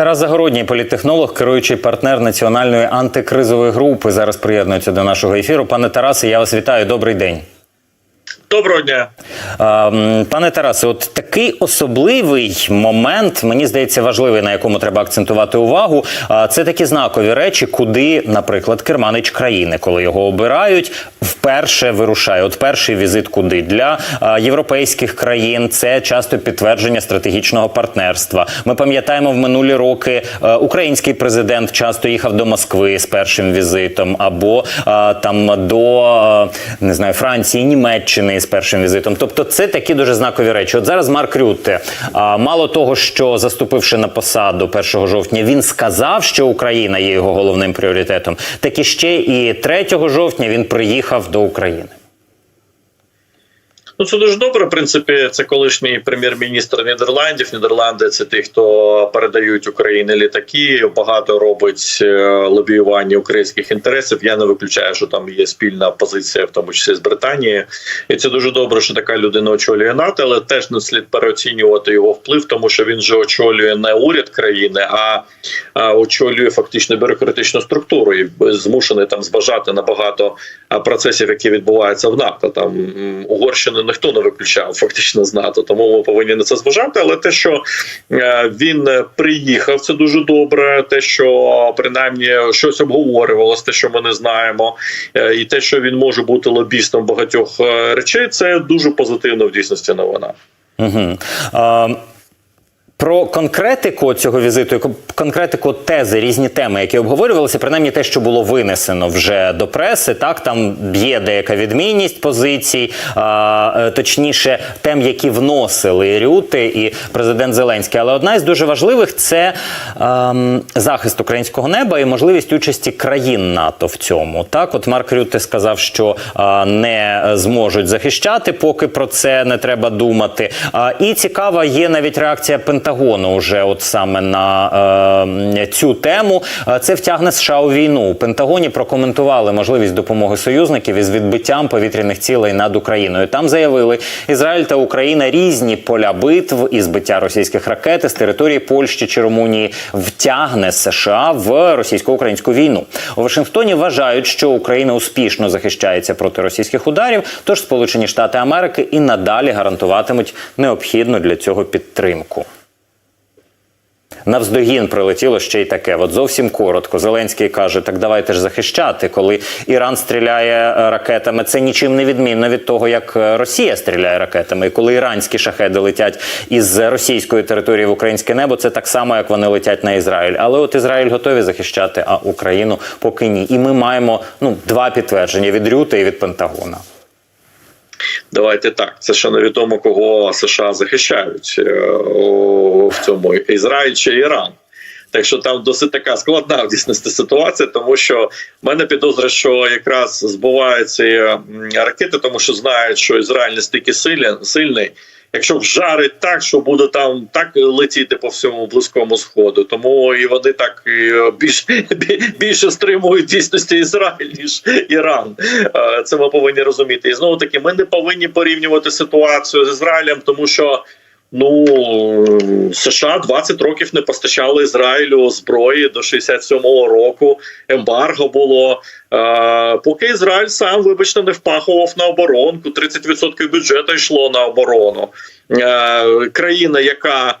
Тарас Загородній, політтехнолог, керуючий партнер національної антикризової групи, зараз приєднується до нашого ефіру. Пане Тарасе, я вас вітаю. Добрий день. Доброго дня. Пане Тарасе, от такий особливий момент, мені здається, важливий, на якому треба акцентувати увагу. Це такі знакові речі, куди, наприклад, керманич країни, коли його обирають, вперше вирушає. От перший візит куди для європейських країн це часто підтвердження стратегічного партнерства. Ми пам'ятаємо в минулі роки український президент часто їхав до Москви з першим візитом, або там до не знаю Франції, Німеччини з першим візитом. Тобто, це такі дуже знакові речі. От зараз Марк Рютте, мало того, що заступивши на посаду 1 жовтня, він сказав, що Україна є його головним пріоритетом. Так і ще і 3 жовтня він приїхав до України. Ну це дуже добре. В принципі, це колишній прем'єр-міністр Нідерландів. Нідерланди це ті, хто передають Україні літаки. Багато робить е, лобіювання українських інтересів. Я не виключаю, що там є спільна позиція, в тому числі з Британією. І це дуже добре, що така людина очолює НАТО, але теж не слід переоцінювати його вплив, тому що він же очолює не уряд країни, а, очолює фактично бюрократичну структуру і змушений там збажати на багато процесів, які відбуваються в НАТО. Там м, Угорщини ніхто не виключав фактично з НАТО, тому ми повинні на це зважати. Але те, що е, він е, приїхав, це дуже добре. Те, що принаймні щось обговорювалося, те, що ми не знаємо, е, і те, що він може бути лобістом багатьох речей, це дуже позитивно в дійсності новина. Угу. А, про конкретику цього візиту, конкретику тези, різні теми, які обговорювалися, принаймні те, що було винесено вже до преси, так там є деяка відмінність позицій, а, е, точніше, тем, які вносили Рюти і президент Зеленський. Але одна із дуже важливих це ем, захист українського неба і можливість участі країн НАТО в цьому. Так, от Марк Рюте сказав, що а, не зможуть захищати, поки про це не треба думати. А, і цікава є навіть реакція Пентагону вже от саме на е, цю тему. А, Це втягне США у війну. У Пентагоні прокоментували можливість допомоги союзників із відбиттям повітряних цілей над Україною. Там заявили, Ізраїль та Україна різні поля битв і збиття російських ракет з території Польщі чи Румунії втягне США в російсько-українську війну. У Вашингтоні вважають, що Україна успішно захищається проти російських ударів. Тож Сполучені Штати Америки і надалі гарантуватимуть необхідну для цього підтримку. Навздогін прилетіло ще й таке. От зовсім коротко. Зеленський каже: так давайте ж захищати, коли Іран стріляє е, ракетами. Це нічим не відмінно від того, як е, Росія стріляє ракетами. І коли іранські шахеди летять із російської території в українське небо, це так само, як вони летять на Ізраїль. Але от Ізраїль готові захищати, а Україну поки ні. І ми маємо ну два підтвердження від Рюти і від Пентагона. Давайте так. Це ще невідомо, кого США захищають е, в цьому Ізраїль чи Іран. Так що там досить така складна в дійсності ситуація, тому що в мене підозра, що якраз збуваються ракети, тому що знають, що Ізраїль настільки стільки сильний. Якщо вжарить так, що буде там так летіти по всьому близькому сходу, тому і вони так і більш більше стримують дійсності Ізраїль ніж Іран. Е, Це ми повинні розуміти. І знову таки, ми не повинні порівнювати ситуацію з Ізраїлем, тому що. Ну США 20 років не постачали Ізраїлю зброї до 67-го року. Ембарго було. Е, поки Ізраїль сам, вибачте, не впахував на оборонку. 30% бюджету йшло на оборону. Е, країна, яка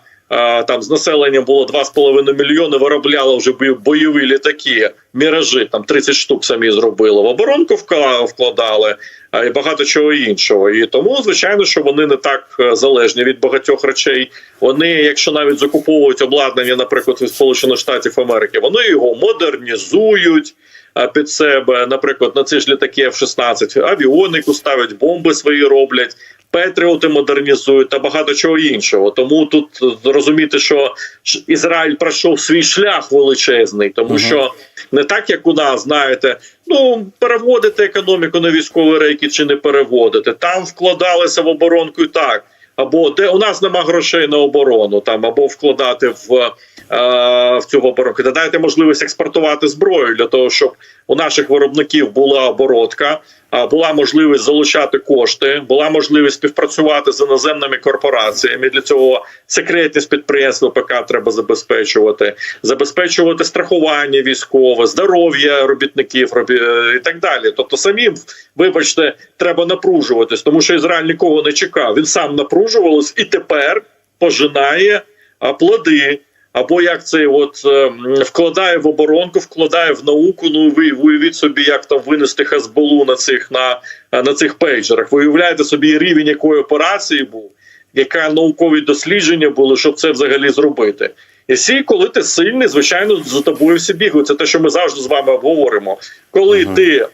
там з населенням було 2,5 мільйони, виробляла вже бойові літаки, міражі, там 30 штук самі зробили. В оборонку вкла- вкладали і багато чого іншого. І тому, звичайно, що вони не так е, залежні від багатьох речей. Вони, якщо навіть закуповують обладнання, наприклад, від Сполучених Штатів Америки, вони його модернізують. Під себе, наприклад, на ці ж літаки F-16 авіонику ставлять, бомби свої роблять, Петріоти модернізують та багато чого іншого. Тому тут е, розуміти, що Ізраїль пройшов свій шлях величезний, тому Мгм. що не так, як у нас, знаєте, ну переводити економіку на військові рейки чи не переводити. Там вкладалися в оборонку і так. Або де у нас нема грошей на оборону, там або вкладати в в цю оборонку. Та дайте можливість експортувати зброю для того, щоб у наших виробників була оборотка, була можливість залучати кошти, була можливість співпрацювати з іноземними корпораціями. Для цього секретність підприємства ПК треба забезпечувати, забезпечувати страхування військове, здоров'я робітників робі- і так далі. Тобто, самим, вибачте, треба напружуватись, тому що Ізраїль нікого не чекав. Він сам напружувався і тепер пожинає плоди. Або як це от е, вкладає в оборонку, вкладає в науку. Ну ви уявіть собі, як там винести Хезболу на цих на, на цих пейджерах. Ви уявляєте собі рівень якої операції був, яка наукові дослідження були, щоб це взагалі зробити. І всі, коли ти сильний, звичайно, за тобою всі бігають. Це те, що ми завжди з вами обговоримо. Коли ти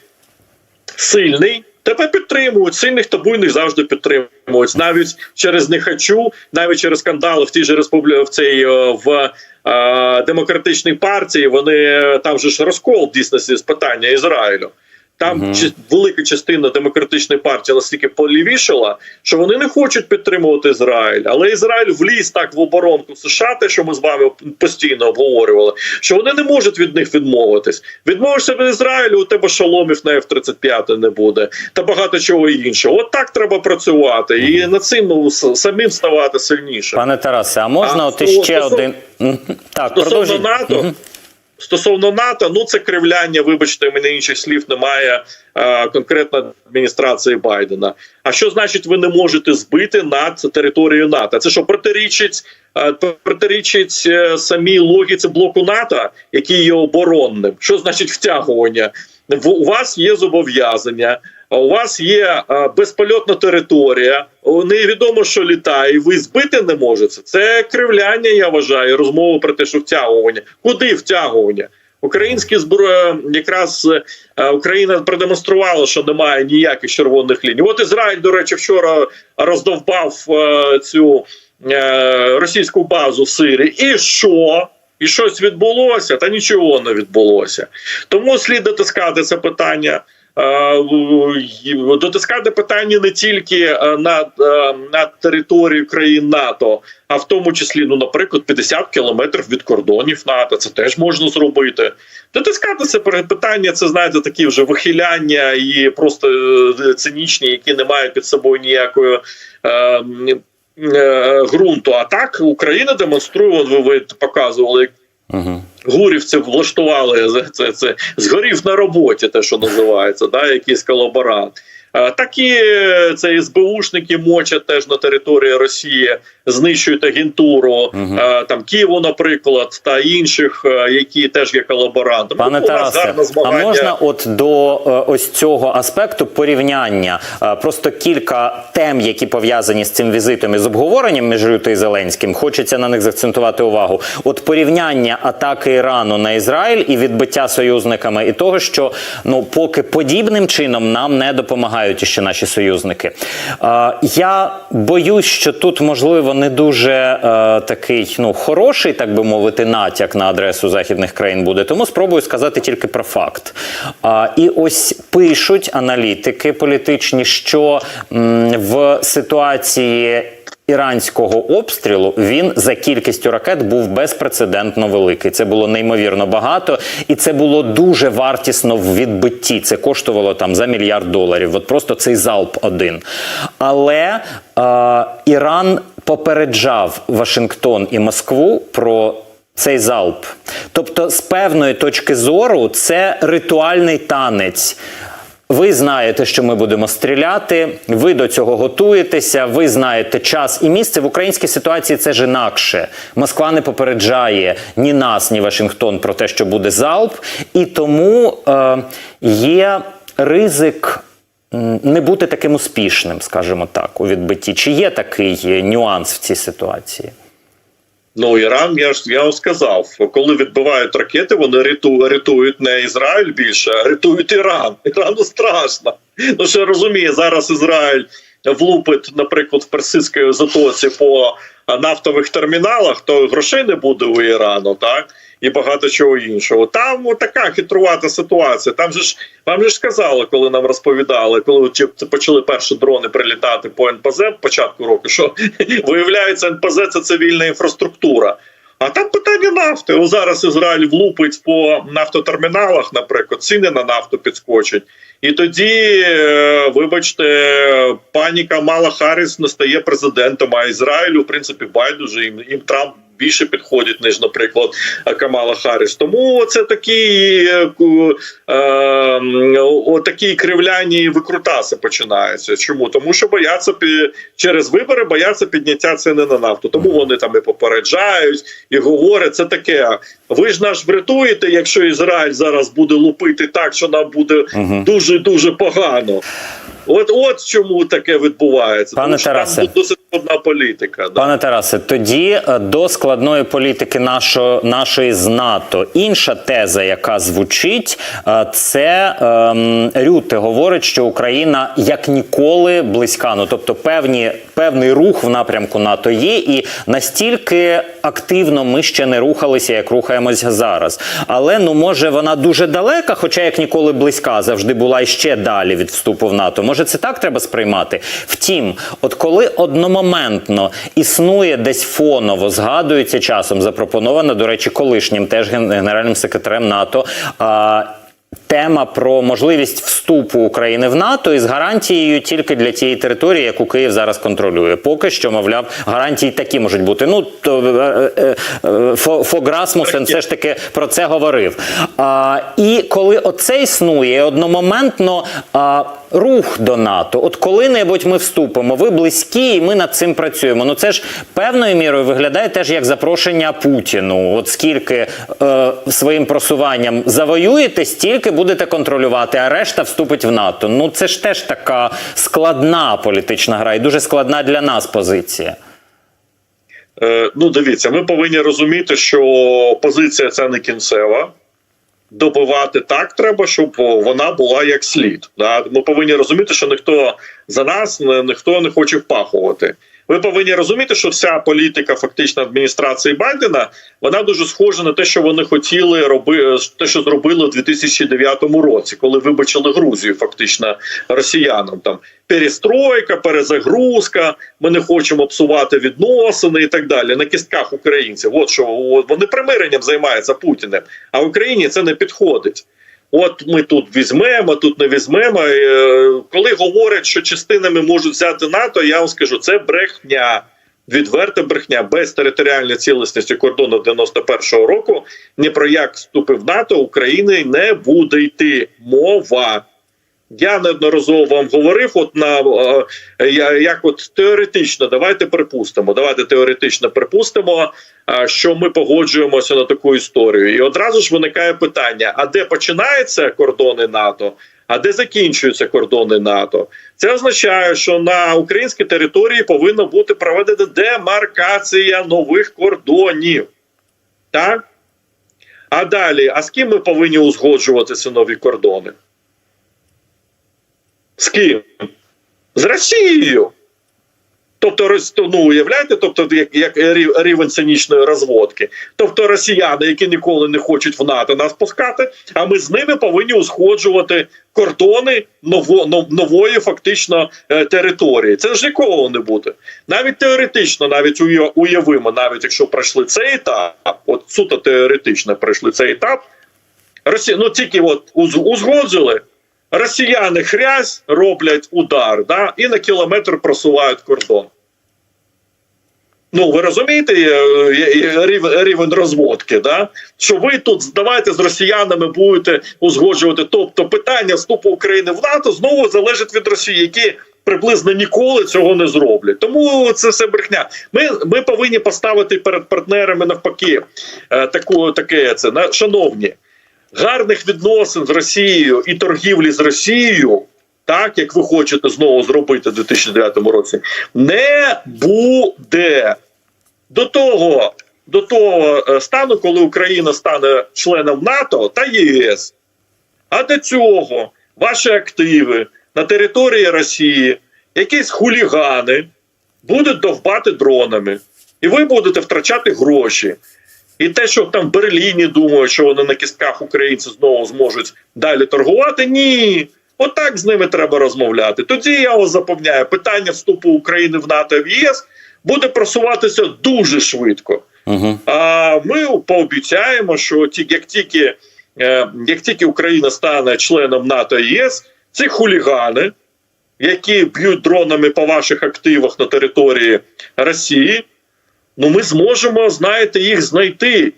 сильний, тебе підтримують. Сильних та буйних завжди підтримують. Навіть через не хочу, навіть через скандали в тій же республі в цій е, в е, демократичній партії. Вони е, там же ж розкол дійсно з питання Ізраїлю. Там чи- велика частина демократичної партії настільки полівішала, що вони не хочуть підтримувати Ізраїль. Але Ізраїль вліз так в оборонку США, те, що ми з вами постійно обговорювали, що вони не можуть від них відмовитись. Відмовишся від Ізраїлю, у тебе шоломів на F-35 не буде, та багато чого іншого. От так треба працювати і над цим ну, самим ставати сильніше. Пане Тарасе, а можна А, от іще один так Стосовно продовжіть. НАТО, Мгм. Стосовно НАТО, ну це кривляння. Вибачте, мене інших слів немає е, конкретно адміністрації Байдена. А що значить, ви не можете збити над територією НАТО? Це що протирічить, е, протирічить е, самій логіці блоку НАТО, який є оборонним? Що значить втягування? В- У вас є зобов'язання. У вас є безпольотна територія, невідомо, що літає, і ви збити не можете. Це кривляння, я вважаю, розмова про те, що втягування. Куди втягування? Українські зброї якраз е, Україна продемонструвала, що немає ніяких червоних ліній. От Ізраїль, до речі, вчора роздовбав е, цю е, російську базу в Сирії. І що? І щось відбулося, та нічого не відбулося. Тому слід дотискати це питання. Е, Дотискати питання не тільки е, на, е, на територію країн НАТО, а в тому числі, ну, наприклад, 50 кілометрів від кордонів НАТО. Це теж можна зробити. Дотискати це питання, це знаєте, такі вже вихиляння і просто е, цинічні, які не мають під собою ніякої. Е, е, ґрунту. А так Україна демонструє, ви показували, як Гурів це влаштували це, це згорів на роботі, те, що називається, да, якийсь колаборант. Е, Такі е, це СБУшники мочать теж на території Росії, знищують агентуру е, там Києву, наприклад, та інших, які теж є колаборантами. Пане Ну, Тарасе, а можна от до ось цього аспекту порівняння просто кілька тем, які пов'язані з цим візитом і з обговоренням між Рюто і Зеленським. Хочеться на них заакцентувати увагу. От порівняння атаки Ірану на Ізраїль і відбиття союзниками, і того, що ну поки подібним чином нам не допомагають іще наші союзники. Е, я боюсь, що тут можливо не дуже е, такий ну хороший, так би мовити, натяк на адресу західних країн буде. Тому спробую сказати тільки про факт. Е, і ось пишуть аналітики політичні, що м, в ситуації. Іранського обстрілу він за кількістю ракет був безпрецедентно великий. Це було неймовірно багато, і це було дуже вартісно в відбитті. Це коштувало там за мільярд доларів. От просто цей залп один. Але е, Іран попереджав Вашингтон і Москву про цей залп. Тобто, з певної точки зору, це ритуальний танець. Ви знаєте, що ми будемо стріляти. Ви до цього готуєтеся. Ви знаєте час і місце. В українській ситуації це ж інакше. Москва не попереджає ні нас, ні Вашингтон про те, що буде залп, і тому е, є ризик. Не бути таким успішним, скажімо так, у відбитті. Чи є такий нюанс в цій ситуації? Ну, Іран, я ж я сказав, коли відбивають ракети, вони ряту, рятують не Ізраїль більше, а рятують Іран. Ірану страшно. Ну що розуміє, зараз Ізраїль влупить, наприклад, в персидській затоці по нафтових терміналах, то грошей не буде у Ірану, так? І багато чого іншого. Там така хитрувата ситуація. Там же ж вам же ж сказали, коли нам розповідали, коли почали перші дрони прилітати по НПЗ в початку року, що виявляється, НПЗ це цивільна інфраструктура. А там питання нафти. О, зараз Ізраїль влупить по нафтотерміналах, наприклад, ціни на нафту підскочать. І тоді, е, вибачте, пані Камала Харріс не стає президентом, а Ізраїлю, в принципі, байдуже їм, їм Трамп більше підходить, ніж, наприклад, Камала Харріс. Тому це такі, е, е, такі кривляні викрутаси починаються. Чому? Тому що бояться пі- через вибори бояться підняття ціни на нафту. Тому вони там і попереджають, і говорять, це таке. Ви ж нас врятуєте, якщо Ізраїль зараз буде лупити так, що нам буде дуже дуже погано. От от чому таке відбувається. Пане Тому Тарасе. там досить складна політика. Да. Пане Тарасе, тоді е, до складної політики нашо, нашої з НАТО інша теза, яка звучить, е, це ем, Рюте говорить, що Україна як ніколи близька. Ну тобто, певні певний рух в напрямку НАТО є, і настільки активно ми ще не рухалися, як рухаємося зараз. Але ну може вона дуже далека, хоча як ніколи близька, завжди була і ще далі від вступу в НАТО. Може, це так треба сприймати? Втім, от коли одномоментно існує десь фоново, згадується часом, запропонована, до речі, колишнім теж ген- генеральним секретарем НАТО. Тема про можливість вступу України в НАТО із гарантією тільки для тієї території, яку Київ зараз контролює. Поки що, мовляв, гарантії такі можуть бути. Ну то е, е, е, Фо- Фог Расмусен все ж таки про це говорив. А, і коли оце існує, одномоментно а, рух до НАТО, от коли-небудь ми вступимо, ви близькі, і ми над цим працюємо. Ну це ж певною мірою виглядає теж як запрошення Путіну. От скільки е, своїм просуванням завоюєте, стільки будете контролювати, а решта вступить в НАТО. Ну це ж теж така складна політична гра і дуже складна для нас позиція. Е, ну, дивіться, ми повинні розуміти, що позиція ця не кінцева. Добивати так треба, щоб вона була як слід. Да? Ми повинні розуміти, що ніхто за нас ніхто не хоче впахувати. Ви повинні розуміти, що вся політика фактично адміністрації Байдена вона дуже схожа на те, що вони хотіли робити, те, що зробили у 2009 році, коли вибачили Грузію, фактично росіянам. Там перестройка, перезагрузка. Ми не хочемо псувати відносини і так далі. На кістках українців. От що вони примиренням займаються Путіним, а в Україні це не підходить. От ми тут візьмемо, тут не візьмемо. Е, Коли говорять, що частинами можуть взяти НАТО, я вам скажу, це брехня. Відверта брехня без територіальної цілісності кордону 91-го року ні про як вступив НАТО України не буде йти мова. Я неодноразово вам говорив, от на е, як от теоретично, давайте припустимо, давайте теоретично припустимо, е, що ми погоджуємося на таку історію. І одразу ж виникає питання: а де починаються кордони НАТО? А де закінчуються кордони НАТО? Це означає, що на українській території повинна бути проведена демаркація нових кордонів. Так? А далі, а з ким ми повинні узгоджувати ці нові кордони? З ким? З Росією. Тобто, ну, уявляєте, тобто, як, як рівень цинічної розводки. Тобто росіяни, які ніколи не хочуть в НАТО нас пускати, а ми з ними повинні узгоджувати кордони ново, нов- нової фактично е, території. Це ж ніколи не буде. Навіть теоретично, навіть уявимо, навіть якщо пройшли цей етап, от суто теоретично пройшли цей етап, Росія, ну тільки от уз- узгоджили, росіяни хрясь роблять удар, да, і на кілометр просувають кордон. Ну, ви розумієте е, е, рів- рівень розводки, да? що ви тут давайте з росіянами будете узгоджувати. Тобто питання вступу України в НАТО знову залежить від Росії, які приблизно ніколи цього не зроблять. Тому це все брехня. Ми, ми повинні поставити перед партнерами навпаки е, таку, таке це шановні гарних відносин з Росією і торгівлі з Росією, так як ви хочете знову зробити в 2009 році, не буде до того, до того е, стану, коли Україна стане членом НАТО та ЄС. А до цього ваші активи на території Росії, якісь хулігани будуть довбати дронами, і ви будете втрачати гроші. І те, що там в Берліні думають, що вони на кістках українців знову зможуть далі торгувати, ні. Отак з ними треба розмовляти. Тоді я вас запевняю, питання вступу України в НАТО і в ЄС буде просуватися дуже швидко. Угу. А ми пообіцяємо, що ті, як тільки е, як тільки Україна стане членом НАТО і ЄС, ці хулігани, які б'ють дронами по ваших активах на території Росії, ну ми зможемо, знаєте, їх знайти.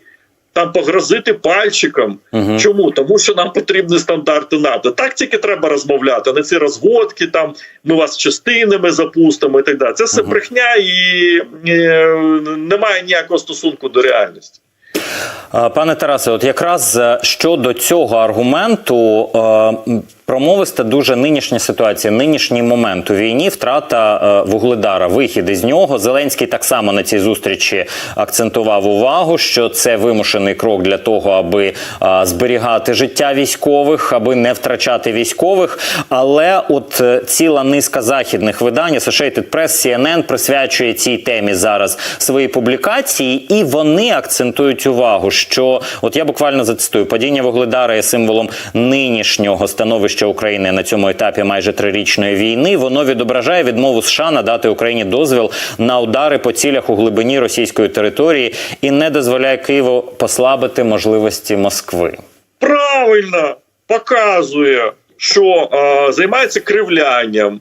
Там погрозити пальчиком. Угу. Чому? Тому що нам потрібні стандарти НАТО. Так тільки треба розмовляти, а не ці розводки, там ми вас частинами запустимо і так далі. Це все Мгм. брехня і е, немає ніякого стосунку до реальності. А, Пане Тарасе, от якраз е, щодо цього аргументу е, промовиста дуже нинішня ситуація, нинішній момент у війні, втрата е, вугледара, вихід із нього. Зеленський так само на цій зустрічі акцентував увагу, що це вимушений крок для того, аби е, зберігати життя військових, аби не втрачати військових. Але от е, ціла низка західних видань, Associated Press, CNN присвячує цій темі зараз свої публікації, і вони акцентують увагу, що от я буквально зацитую падіння вугледара є символом нинішнього становища України на цьому етапі майже трирічної війни. Воно відображає відмову США надати Україні дозвіл на удари по цілях у глибині російської території і не дозволяє Києву послабити можливості Москви. Правильно показує, що е, займається кривлянням.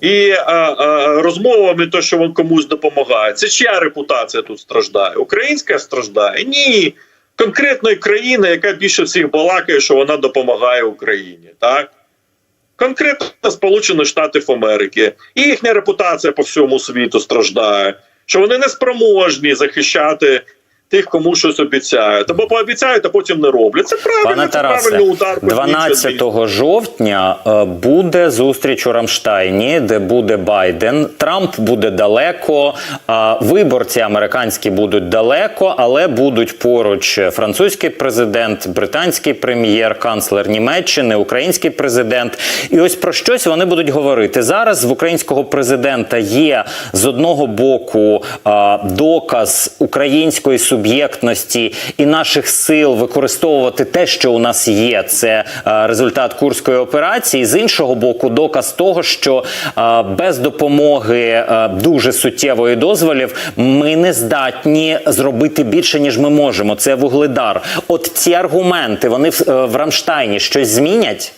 І е, е, розмовами, то, що він комусь допомагає, це чия репутація тут страждає? Українська страждає? Ні. Конкретної країни, яка більше всіх балакає, що вона допомагає Україні. Так? Конкретно Сполучені Штати Америки. І їхня репутація по всьому світу страждає, що вони не спроможні захищати тих, кому щось обіцяють. Або пообіцяють, а потім не роблять. Це правильно, Пане це Тарасе, правильний удар. 12 жовтня е, буде зустріч у Рамштайні, де буде Байден. Трамп буде далеко. а Виборці американські будуть далеко, але будуть поруч французький президент, британський прем'єр, канцлер Німеччини, український президент. І ось про щось вони будуть говорити зараз. В українського президента є з одного боку доказ української суб'єктності і наших сил використовувати те, що у нас є. Це результат курської операції. З іншого боку, доказ того, що без допомоги дуже суттєвої дозволів ми не здатні зробити більше ніж ми можемо. Це вугледар. От ці аргументи вони е, в Рамштайні щось змінять.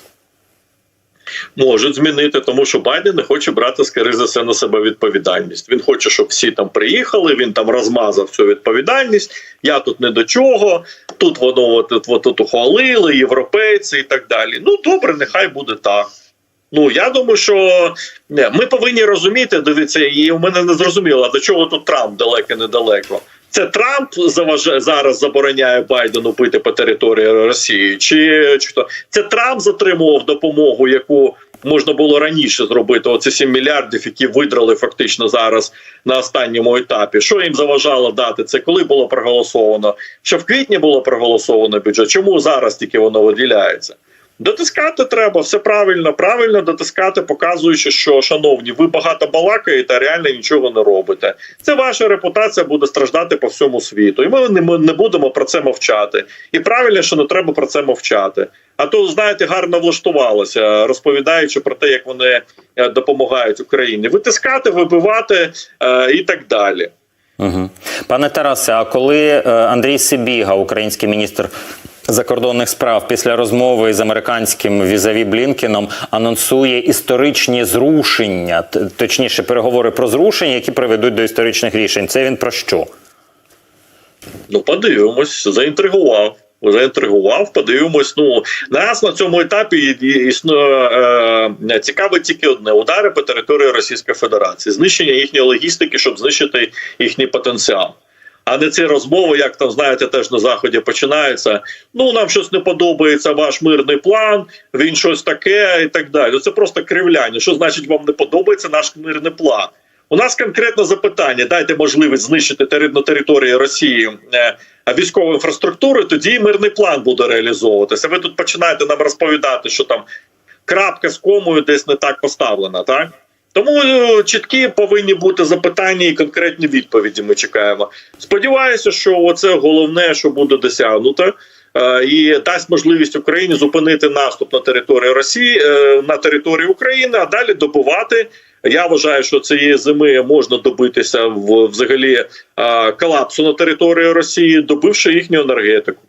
Можуть змінити, тому що Байден не хоче брати скоріше за все на себе відповідальність. Він хоче, щоб всі там приїхали. Він там розмазав цю відповідальність. Я тут не до чого. Тут воно от, от ухвалили, європейці і так далі. Ну добре, нехай буде так. Ну я думаю, що не, ми повинні розуміти. Дивіться, і у мене не зрозуміло, до чого тут Трамп далеко недалеко. Це Трамп заважає зараз забороняє Байдену пити по території Росії, чи, чи хто це Трамп затримував допомогу, яку можна було раніше зробити. Оце 7 мільярдів, які видрали фактично зараз на останньому етапі. Що їм заважало дати це? Коли було проголосовано? Що в квітні було проголосовано бюджет? Чому зараз тільки воно виділяється? Дотискати треба, все правильно, правильно дотискати, показуючи, що шановні, ви багато балакаєте, а реально нічого не робите. Це ваша репутація буде страждати по всьому світу, і ми не, ми не будемо про це мовчати. І правильно, що не треба про це мовчати. А то знаєте, гарно влаштувалося, розповідаючи про те, як вони е, допомагають Україні, витискати, вибивати е, і так далі. Угу. Пане Тарасе, а коли е, Андрій Сибіга, український міністр закордонних справ, після розмови з американським візаві Блінкеном анонсує історичні зрушення, точніше, переговори про зрушення, які приведуть до історичних рішень, це він про що? Ну, подивимось, заінтригував. Заінтригував, подивимось. Ну нас на цьому етапі існує е, цікавить тільки одне: удари по території Російської Федерації, знищення їхньої логістики, щоб знищити їхній потенціал. А не ці розмови, як там знаєте, теж на заході починаються. Ну нам щось не подобається, ваш мирний план, він щось таке і так далі. Це просто кривляння. Що значить вам не подобається наш мирний план? У нас конкретне запитання: дайте можливість знищити на території Росії е, військову інфраструктуру, тоді мирний план буде реалізовуватися. Ви тут починаєте нам розповідати, що там крапка з комою десь не так поставлена, так? Тому е, чіткі повинні бути запитання і конкретні відповіді. Ми чекаємо. Сподіваюся, що це головне, що буде досягнуто. е, І дасть можливість Україні зупинити наступ на територію Росії е, на територію України, а далі добувати Я вважаю, що цієї зими можна добитися в взагалі колапсу на території Росії, добивши їхню енергетику.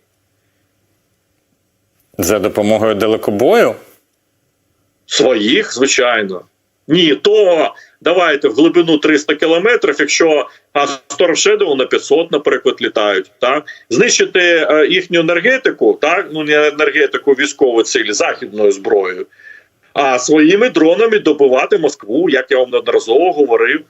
За допомогою далекобою? Своїх, звичайно. Ні, то давайте в глибину 300 кілометрів, якщо а Shadow на 500, наприклад, літають, так знищити е, їхню енергетику, так ну не енергетику військову цілі західною зброєю, а своїми дронами добивати Москву, як я вам неодноразово говорив.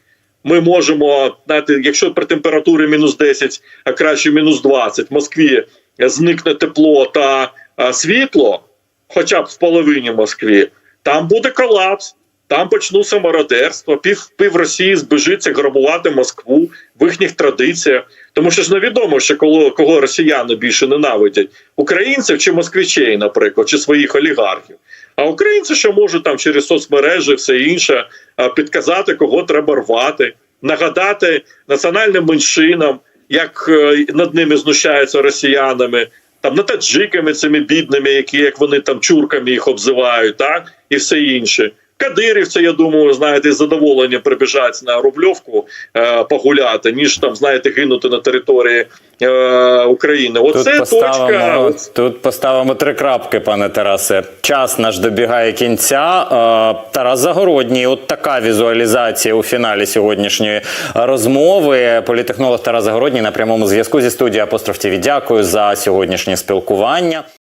Ми можемо знаєте, якщо при температурі мінус 10, а краще мінус 20, в Москві зникне тепло та а, світло, хоча б в половині Москві, там буде колапс. Там почнуться мародерство, пів, пів Росії збежиться грабувати Москву в їхніх традиціях. Тому що ж невідомо, що коли, кого росіяни більше ненавидять українців чи москвичей, наприклад, чи своїх олігархів. А українці ще можуть там через соцмережі, все інше підказати, кого треба рвати, нагадати національним меншинам, як е, над ними знущаються росіянами, там не таджиками цими бідними, які як вони там чурками їх обзивають, так і все інше. Кадирівці, я думаю, знаєте, з задоволенням прибіжать на Рубльовку е, погуляти, ніж там, знаєте, гинути на території е, України. Оце тут, точка. тут поставимо три крапки, пане Тарасе. Час наш добігає кінця. Е, Тарас Загородній, от така візуалізація у фіналі сьогоднішньої розмови. Політехнолог Тарас Загородній на прямому зв'язку зі студією Апостроф ТВ. Дякую за сьогоднішнє спілкування.